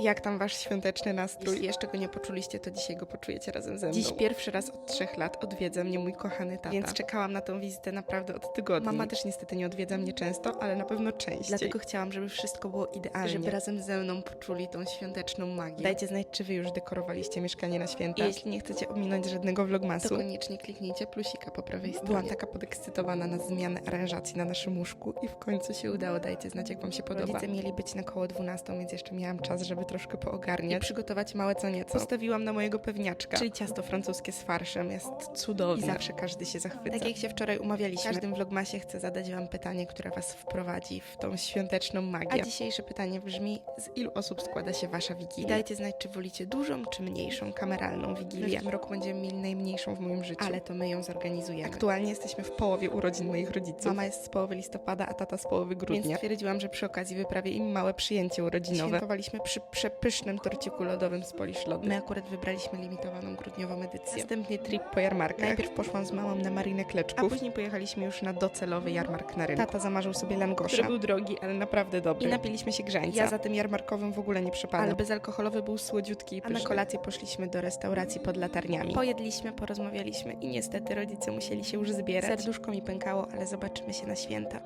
Jak tam wasz świąteczny nastrój? Jeśli jeszcze go nie poczuliście, to dzisiaj go poczujecie razem ze mną. Dziś pierwszy raz od trzech lat odwiedza mnie mój kochany tata. Więc czekałam na tą wizytę naprawdę od tygodni. Mama też niestety nie odwiedza mnie często, ale na pewno częściej. Dlatego chciałam, żeby wszystko było idealnie. Żeby razem ze mną poczuli tą świąteczną magię. Dajcie znać, czy wy już dekorowaliście mieszkanie na święta. I jeśli nie chcecie ominąć żadnego vlogmasu, to koniecznie kliknijcie plusika po prawej stronie. Byłam taka podekscytowana na zmianę aranżacji na naszym łóżku i w końcu się udało. Dajcie znać, jak wam się podoba. Rodzice mieli być na koło 12, więc jeszcze miałam czas, żeby troszkę poogarniać i przygotować małe co nieco. Postawiłam na mojego pewniaczka, czyli ciasto francuskie z farszem. Jest cudowne. I zawsze każdy się zachwyca. Tak jak się wczoraj umawialiśmy. W każdym vlogmasie chcę zadać wam pytanie, które was wprowadzi w tą świąteczną magię. A dzisiejsze pytanie brzmi, z ilu osób składa się wasza wigilia? I dajcie znać, czy wolicie dużą, czy mniejszą kameralną wigilię. W tym roku będziemy mieli najmniejszą w moim życiu, ale to my ją zorganizujemy. Aktualnie jesteśmy w połowie urodzin moich rodziców. Mama jest z połowy listopada, a tata z połowy grudnia. Więc stwierdziłam, że przy okazji wyprawię im małe przyjęcie urodzinowe. Świętowaliśmy przy przepysznym torciku lodowym z Polish Lody. My akurat wybraliśmy limitowaną grudniową edycję. Następnie trip po jarmarkach. Najpierw poszłam z mamą na marinę kleczków, a później pojechaliśmy już na docelowy jarmark na rynku. Tata zamarzył sobie langosza, który był drogi, ale naprawdę dobry. I napiliśmy się grzańca. Ja za tym jarmarkowym w ogóle nie przepadam. Ale bezalkoholowy był słodziutki i A na kolację poszliśmy do restauracji pod latarniami. Pojedliśmy, porozmawialiśmy i niestety rodzice musieli się już zbierać. Serduszko mi pękało, ale zobaczymy się na święta.